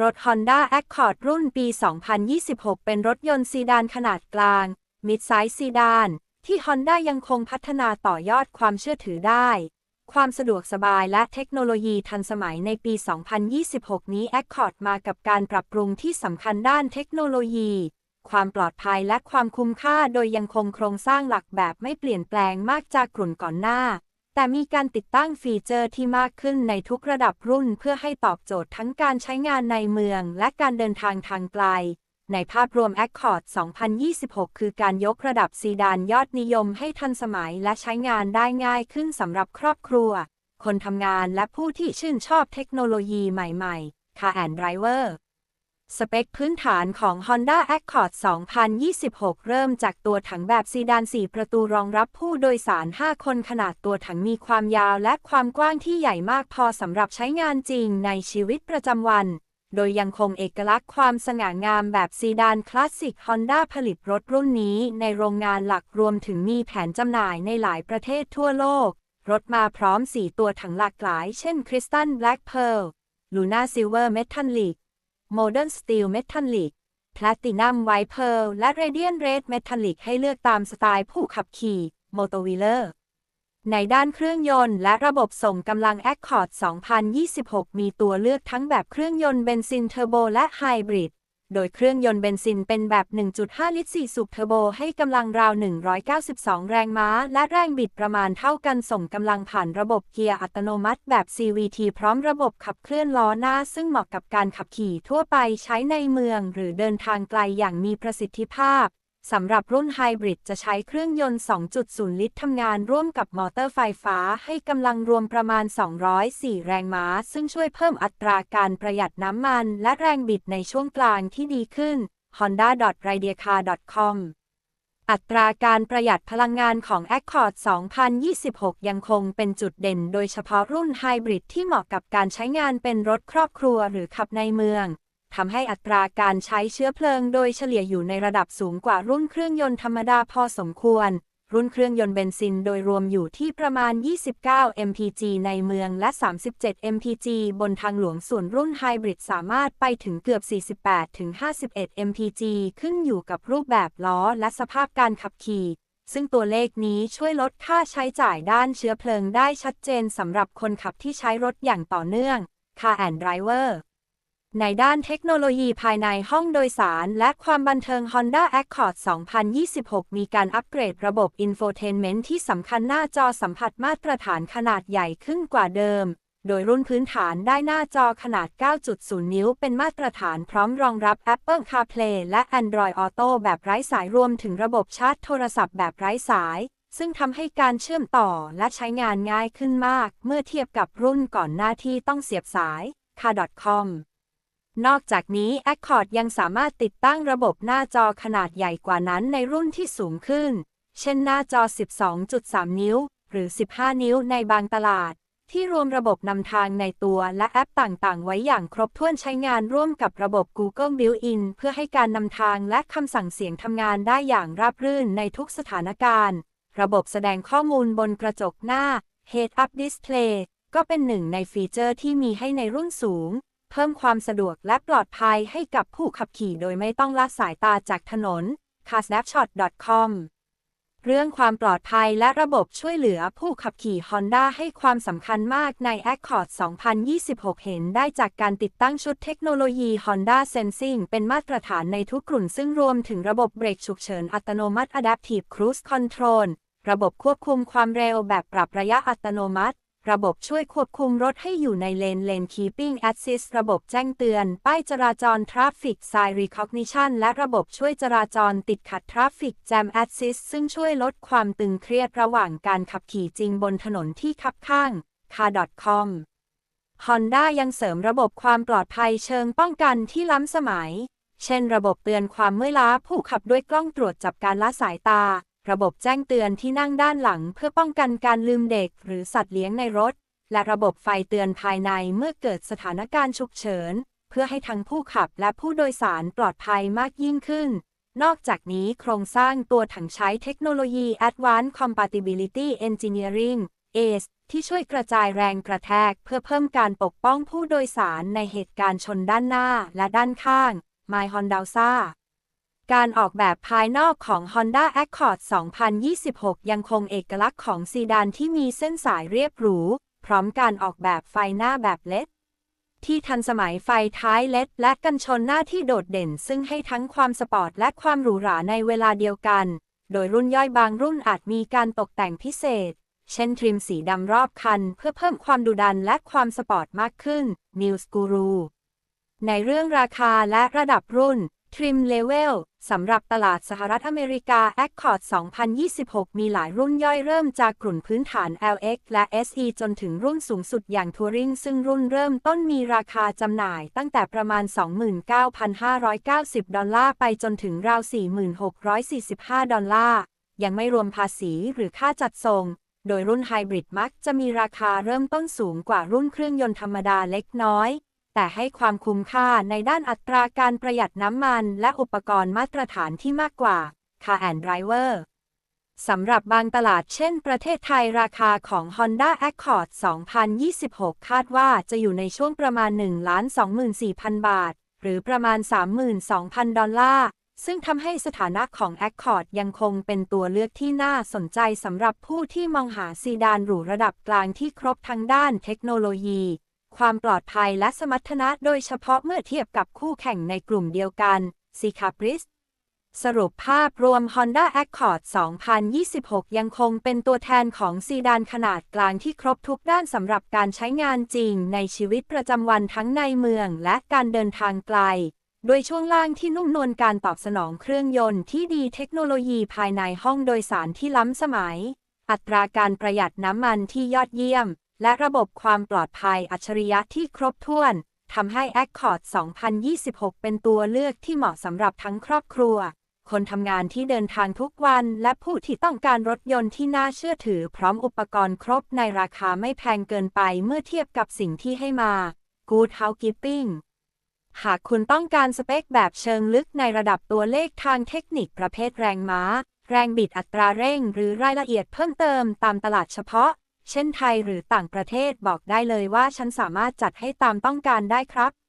รถ Honda Accord รุ่นปี 2026 เป็นรถยนต์ซีดานขนาดกลาง มิดไซส์ซีดาน ที่ Honda ยังคงพัฒนาต่อยอดความเชื่อถือได้ ความสะดวกสบายและเทคโนโลยีทันสมัยในปี 2026 นี้ Accord มากับการปรับปรุงที่สำคัญด้านเทคโนโลยี ความปลอดภัยและความคุ้มค่าโดยยังคงโครงสร้างหลักแบบไม่เปลี่ยนแปลงมากจากกลุ่นก่อนหน้า แต่มีการติดตั้งฟีเจอร์ที่มากขึ้นในทุกระดับรุ่นเพื่อให้ตอบโจทย์ทั้งการใช้งานในเมืองและการเดินทางทางไกล ในภาพรวม Accord 2026 คือการยกระดับซีดานยอดนิยมให้ทันสมัยและใช้งานได้ง่ายขึ้นสำหรับครอบครัว คนทำงานและผู้ที่ชื่นชอบเทคโนโลยีใหม่ๆ Car and Driver สเปคพื้นฐานของ Honda Accord 2026 เริ่มจากตัวถังแบบซีดาน 4 ประตูรองรับผู้โดยสาร 5 คนขนาดตัวถังมีความยาวและความกว้างที่ใหญ่มากพอสำหรับใช้งานจริงในชีวิตประจำวัน โดยยังคงเอกลักษณ์ความสง่างามแบบซีดานคลาสสิก Honda ผลิตรถรุ่นนี้ในโรงงานหลักรวมถึงมีแผนจำหน่ายในหลายประเทศทั่วโลก รถมาพร้อม 4 ตัวถังหลากหลาย เช่น Crystal Black Pearl Luna Silver Metallic Modern Steel Metallic Platinum White Pearl และ Radiant Red Metallic ให้เลือกตามสไตล์ผู้ขับขี่ Motorwheeler ในด้านเครื่องยนต์และระบบส่งกำลัง Accord 2026 มีตัวเลือกทั้งแบบเครื่องยนต์เบนซินเทอร์โบและไฮบริด โดยเครื่องยนต์เบนซินเป็นแบบ 1.5 ลิตร 4 สูบเทอร์โบ ให้กำลังราว 192 แรงม้า และแรงบิดประมาณเท่ากันส่งกำลังผ่านระบบเกียร์อัตโนมัติแบบ CVT พร้อมระบบขับเคลื่อนล้อหน้า ซึ่งเหมาะกับการขับขี่ทั่วไปใช้ในเมือง หรือเดินทางไกลอย่างมีประสิทธิภาพ สำหรับรุ่นไฮบริดจะใช้เครื่องยนต์ 2.0 ลิตรทำงานร่วมกับมอเตอร์ไฟฟ้าให้กำลังรวมประมาณ 204 แรงม้า ซึ่งช่วยเพิ่มอัตราการประหยัดน้ำมันและแรงบิดในช่วงกลางที่ดีขึ้น honda.radiacar.com อัตราการประหยัดพลังงานของ Accord 2026 ยังคงเป็นจุดเด่น โดยเฉพาะรุ่นไฮบริดที่เหมาะกับการใช้งานเป็นรถครอบครัวหรือขับในเมือง ทำให้อัตราการใช้เชื้อเพลิงโดยเฉลี่ยอยู่ในระดับสูงกว่ารุ่นเครื่องยนต์ธรรมดาพอสมควร รุ่นเครื่องยนต์เบนซินโดยรวมอยู่ที่ประมาณ 29 mpg ในเมืองและ 37 mpg บนทางหลวงส่วนรุ่นไฮบริดสามารถไปถึงเกือบ 48-51 mpg ขึ้นอยู่กับรูปแบบล้อและสภาพการขับขี่ซึ่งตัวเลขนี้ช่วยลดค่าใช้จ่ายด้านเชื้อเพลิงได้ชัดเจนสำหรับคนขับที่ใช้รถอย่างต่อเนื่อง Car and Driver ในด้านเทคโนโลยีภายในห้องโดยสาร และความบันเทิง Honda Accord 2026 มีการอัปเกรดระบบ Infotainment ที่สำคัญหน้าจอสัมผัสมาตรฐานขนาดใหญ่ขึ้นกว่าเดิม โดยรุ่นพื้นฐานได้หน้าจอขนาด 9.0 นิ้ว เป็นมาตรฐานพร้อมรองรับ Apple CarPlay และ Android Auto แบบไร้สายรวมถึงระบบชาร์จโทรศัพท์แบบไร้สาย ซึ่งทำให้การเชื่อมต่อและใช้งานง่ายขึ้นมาก เมื่อเทียบกับรุ่นก่อนหน้าที่ต้องเสียบสาย car.com นอกจากนี้ Accord ยังสามารถติดตั้งระบบหน้าจอขนาดใหญ่กว่านั้นในรุ่นที่สูงขึ้น เช่นหน้าจอ 12.3 นิ้ว หรือ 15 นิ้วในบางตลาด ที่รวมระบบนำทางในตัวและแอปต่างๆ ไว้อย่างครบถ้วนใช้งานร่วมกับระบบ Google Built-in เพื่อให้การนำทางและคำสั่งเสียงทำงานได้อย่างราบรื่นในทุกสถานการณ์ ระบบแสดงข้อมูลบนกระจกหน้า Head-up Display ก็เป็นหนึ่งในฟีเจอร์ที่มีให้ในรุ่นสูง เพิ่มความสะดวกและปลอดภัยให้กับผู้ขับขี่โดยไม่ต้องละสายตาจากถนน carsnapshot.com เรื่องความปลอดภัยและระบบช่วยเหลือผู้ขับขี่ Honda ให้ความสำคัญมากใน Accord 2026 เห็นได้จากการติดตั้งชุดเทคโนโลยี Honda Sensing เป็นมาตรฐานในทุกกลุ่นซึ่งรวมถึงระบบเบรกฉุกเฉินอัตโนมัติ Adaptive Cruise Control ระบบควบคุมความเร็วแบบปรับระยะอัตโนมัติ ระบบช่วยควบคุมรถให้อยู่ในเลน Lane Keeping Assist ระบบแจ้งเตือน ป้ายจราจร Traffic Sign Recognition และระบบช่วยจราจรติดขัด Traffic Jam Assist ซึ่งช่วยลดความตึงเครียดระหว่างการขับขี่จริงบนถนนที่คับข้าง car.com Honda ยังเสริมระบบความปลอดภัยเชิงป้องกันที่ล้ำสมัย เช่น ระบบเตือนความเมื่อยล้าผู้ขับด้วยกล้องตรวจจับการละสายตา ระบบแจ้งเตือนที่นั่งด้านหลังเพื่อป้องกันการลืมเด็กหรือสัตว์เลี้ยงในรถ และระบบไฟเตือนภายในเมื่อเกิดสถานการณ์ฉุกเฉิน เพื่อให้ทั้งผู้ขับและผู้โดยสารปลอดภัยมากยิ่งขึ้น นอกจากนี้โครงสร้างตัวถังใช้เทคโนโลยี Advanced Compatibility Engineering ACE ที่ช่วยกระจายแรงกระแทก เพื่อเพิ่มการปกป้องผู้โดยสารในเหตุการณ์ชนด้านหน้าและด้านข้าง My Honda การออกแบบภายนอกของ Honda Accord 2026 ยังคงเอกลักษณ์ของซีดานที่มีเส้นสายเรียบหรู พร้อมการออกแบบไฟหน้าแบบเล็ดที่ทันสมัยไฟท้ายเล็ดและกันชนหน้าที่โดดเด่น ซึ่งให้ทั้งความสปอร์ตและความหรูหราในเวลาเดียวกัน โดยรุ่นย่อยบางรุ่นอาจมีการตกแต่งพิเศษ เช่นทริมสีดำรอบคัน เพื่อเพิ่มความดุดันและความสปอร์ตมากขึ้น News Guru ในเรื่องราคาและระดับรุ่น Trim Level สำหรับตลาดสหรัฐอเมริกา Accord 2026 มีหลายรุ่นย่อยเริ่มจากกลุ่นพื้นฐาน LX และ SE จนถึงรุ่นสูงสุดอย่าง Touring ซึ่งรุ่นเริ่มต้นมีราคาจำหน่ายตั้งแต่ประมาณ 29,590 ดอลลาร์ไปจนถึงราว 4,645 ดอลลาร์ ยังไม่รวมภาษีหรือค่าจัดส่ง โดยรุ่นไฮบริดมักจะมีราคาเริ่มต้นสูงกว่ารุ่นเครื่องยนต์ธรรมดาเล็กน้อย แต่ให้ความคุ้มค่าในด้านอัตราการประหยัดน้ำมันและอุปกรณ์มาตรฐานที่มากกว่า Car and Driver สำหรับบางตลาดเช่นประเทศไทยราคาของ Honda Accord 2026 คาดว่าจะอยู่ในช่วงประมาณ 1,24,000 บาท หรือประมาณ 32,000 ดอลลาร์ ซึ่งทำให้สถานะของ Accord ยังคงเป็นตัวเลือกที่น่าสนใจสำหรับผู้ที่มองหาซีดานหรูระดับกลางที่ครบทั้งด้านเทคโนโลยี ความปลอดภัยและสมรรถนะโดยเฉพาะเมื่อเทียบกับคู่แข่งในกลุ่มเดียวกัน c c a p r i s สรุปภาพรวม Honda Accord 2026 ยังคงเป็นตัวแทนของซีดานขนาดกลางที่ครบทุกด้านสำหรับการใช้งานจริงในชีวิตประจำวันทั้งในเมืองและการเดินทางไกลโดยช่วงล่างที่นุ่มนวลการตอบสนองเครื่องยนต์ที่ดีเทคโนโลยีภายในห้องโดยสารที่ล้ำสมัย อัตราการประหยัดน้ำมันที่ยอดเยี่ยม และระบบความปลอดภัยอัจฉริยะที่ครบถ้วนทำให้ Accord 2026 เป็นตัวเลือกที่เหมาะสำหรับทั้งครอบครัว คนทำงานที่เดินทางทุกวัน และผู้ที่ต้องการรถยนต์ที่น่าเชื่อถือ พร้อมอุปกรณ์ครบในราคาไม่แพงเกินไปเมื่อเทียบกับสิ่งที่ให้มา Good Housekeeping หากคุณต้องการสเปคแบบเชิงลึกในระดับตัวเลขทางเทคนิคประเภทแรงม้า แรงบิดอัตราเร่ง หรือรายละเอียดเพิ่มเติมตามตลาดเฉพาะ เช่นไทยหรือต่างประเทศบอกได้เลยว่าฉันสามารถจัดให้ตามต้องการได้ครับ